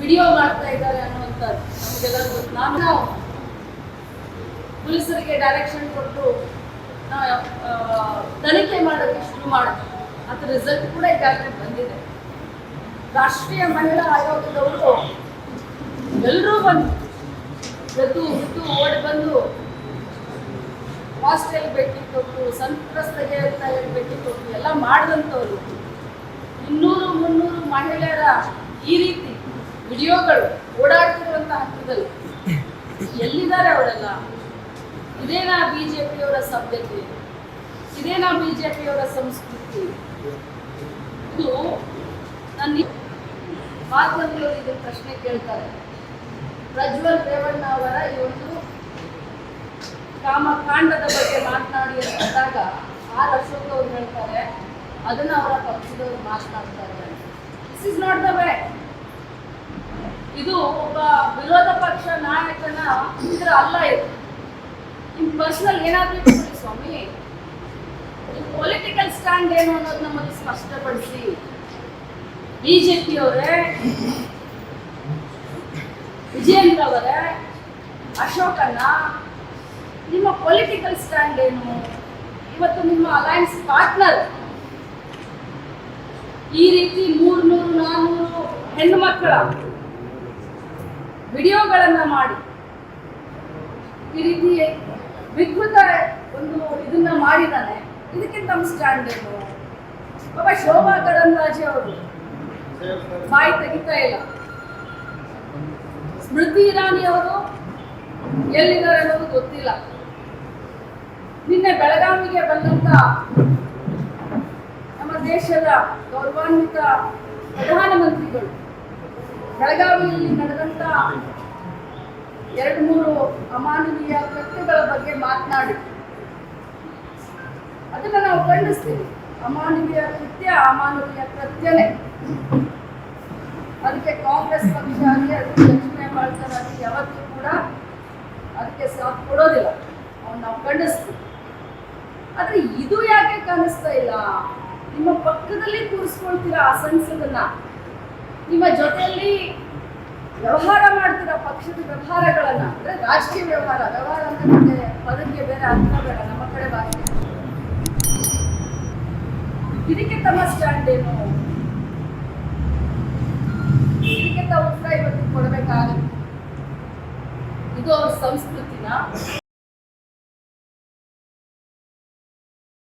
Video ಮಾಡ್ತಾ ಇದ್ದಾರೆ ಅನ್ನುವಂಥದ್ದು ನಮಗೆಲ್ಲರೂ ನಾವು ಪೊಲೀಸರಿಗೆ ಡೈರೆಕ್ಷನ್ ಕೊಟ್ಟು ತನಿಖೆ ಮಾಡೋಕ್ಕೆ ಶುರು ಮಾಡಿದ್ವಿ ಅದ್ರ ರಿಸಲ್ಟ್ ಕೂಡ ಈಗಾಗಲೇ ಬಂದಿದೆ. ರಾಷ್ಟ್ರೀಯ ಮಹಿಳಾ ಆಯೋಗದವರು ಎಲ್ಲರೂ ಬಂದು, ಎದ್ದು ಹುಟ್ಟು ಓಡಿ ಬಂದು ಹಾಸ್ಟೆಲ್ ಭೇಟಿ ಕೊಟ್ಟು ಸಂತ್ರಸ್ತಗೆ ಅಂತ ಹೇಳಿ ಭೇಟಿ ಕೊಟ್ಟು ಎಲ್ಲ ಮಾಡಿದಂಥವ್ರು. ಇನ್ನೂರು ಮುನ್ನೂರು ಮಹಿಳೆಯರ ಈ ರೀತಿ ವಿಡಿಯೋಗಳು ಓಡಾಡ್ತಿರುವಂತಹ ಹಂತದಲ್ಲಿ ಎಲ್ಲಿದ್ದಾರೆ ಅವರೆಲ್ಲ? ಇದೇನಾ ಬಿ ಜೆ ಪಿಯವರ ಸಭ್ಯತೆ. ಇದೇನಾ ಬಿ ಜೆ ಪಿಯವರ ಸಂಸ್ಕೃತಿ. ಇದು ನನ್ನ ಮಾಧ್ಯಮದವರು ಇದನ್ನು ಪ್ರಶ್ನೆ ಕೇಳ್ತಾರೆ. ಪ್ರಜ್ವಲ್ ರೇವಣ್ಣ ಅವರ ಈ ಒಂದು ಕಾಮಕಾಂಡದ ಬಗ್ಗೆ ಮಾತನಾಡಿ ಅಂದಾಗ ಆರ್ ಅಶೋಕ್ ಅವ್ರು ಹೇಳ್ತಾರೆ, ಅದನ್ನ ಅವರ ಪಕ್ಷದವರು ಮಾತನಾಡ್ತಾರೆ this is not the way ಇದು ಒಬ್ಬ ವಿರೋಧ ಪಕ್ಷ ನಾಯಕನ ಇದ್ರ ಅಲ್ಲ ಇದು. ನಿಮ್ ಪರ್ಸನಲ್ ಏನಾದ್ರೂ ಸ್ವಾಮಿ. ನಿಮ್ ಪೊಲಿಟಿಕಲ್ ಸ್ಟ್ಯಾಂಡ್ ಏನು ಅನ್ನೋದು ನಮ್ಮಲ್ಲಿ ಸ್ಪಷ್ಟಪಡಿಸಿ. ಬಿಜೆಪಿ ಅವರೇ ವಿಜಯೇಂದ್ರ ಅವರೇ ಅಶೋಕನ್ನ ನಿಮ್ಮ ಪೊಲಿಟಿಕಲ್ ಸ್ಟ್ಯಾಂಡ್ ಏನು? ಇವತ್ತು ನಿಮ್ಮ ಅಲಯನ್ಸ್ ಪಾರ್ಟ್ನರ್ ಈ ರೀತಿ ಮೂರ್ನೂರು ನಾನ್ನೂರು ಹೆಣ್ಣು ಮಕ್ಕಳ ವಿಡಿಯೋಗಳನ್ನ ಮಾಡಿ. ಈ ರೀತಿ ವಿಕೃತ ಒಂದು ಇದನ್ನ ಮಾಡಿದಾನೆ. ಇದಕ್ಕೆ ತಮ್ಮ ಸ್ಟ್ಯಾಂಡ್ ಏನು ಬಾಬಾ ಶೋಭಾ ಕರಂದ್ಲಾಜೆ ಅವರು. ಬಾಯಿ ತೆಗಿತಾ ಇಲ್ಲ. ಸ್ಮೃತಿ ಇರಾನಿ ಅವರು ಎಲ್ಲಿದ್ದಾರೆ ಅನ್ನೋದು ಗೊತ್ತಿಲ್ಲ. ನಿನ್ನೆ ಬೆಳಗಾವಿಗೆ ಬಂದಂತ ನಮ್ಮ ದೇಶದ ಗೌರವಾನ್ವಿತ ಪ್ರಧಾನಮಂತ್ರಿಗಳು ಬೆಳಗಾವಿಯಲ್ಲಿ ನಡೆದಂತ ಎರಡು ಮೂರು ಅಮಾನವೀಯ ಕೃತ್ಯಗಳ ಬಗ್ಗೆ ಮಾತನಾಡಿ. ಅದನ್ನ ನಾವು ಖಂಡಿಸ್ತೀವಿ. ಅಮಾನವೀಯ ಕೃತ್ಯ, ಅಮಾನವೀಯ ಕೃತ್ಯನೇ. ಅದಕ್ಕೆ ಕಾಂಗ್ರೆಸ್ ಪಕ್ಷ ಆಗಲಿ, ಅದಕ್ಕೆ ಲಕ್ಷ್ಮೀ ಆಗಿ ಯಾವತ್ತೂ ಕೂಡ ಅದಕ್ಕೆ ಸಾಥ್ ಕೊಡೋದಿಲ್ಲ. ಅವ್ನು ನಾವು ಖಂಡಿಸ್ತೀವಿ. ಆದ್ರೆ ಇದು ಯಾಕೆ ಕಾಣಿಸ್ತಾ ಇಲ್ಲ? ನಿಮ್ಮ ಪಕ್ಕದಲ್ಲಿ ಕೂರಿಸ್ಕೊಳ್ತೀರಾ ಆ ಸಂಸದನ್ನ ನಿಮ್ಮ ಜೊತೆಯಲ್ಲಿ ವ್ಯವಹಾರ ಮಾಡ್ತೀರಾ ಪಕ್ಷದ ವ್ಯವಹಾರಗಳನ್ನ, ಅಂದ್ರೆ ರಾಜಕೀಯ ವ್ಯವಹಾರ ವ್ಯವಹಾರ ಅಂದ್ರೆ ಮತ್ತೆ ಪದಕ್ಕೆ ಬೇರೆ ಅರ್ಥ ಬೇಡ, ನಮ್ಮ ಕಡೆ ಭಾಷೆ. ಇದಕ್ಕೆ ತಮ್ಮ ಸ್ಟ್ಯಾಂಡ್ ಏನು? ಇದಕ್ಕೆ ತಾವು ಉತ್ತರ ಇವತ್ತು ಕೊಡಬೇಕಾಗುತ್ತೆ ಇದು ಅವ್ರ ಸಂಸ್ಕೃತಿನ?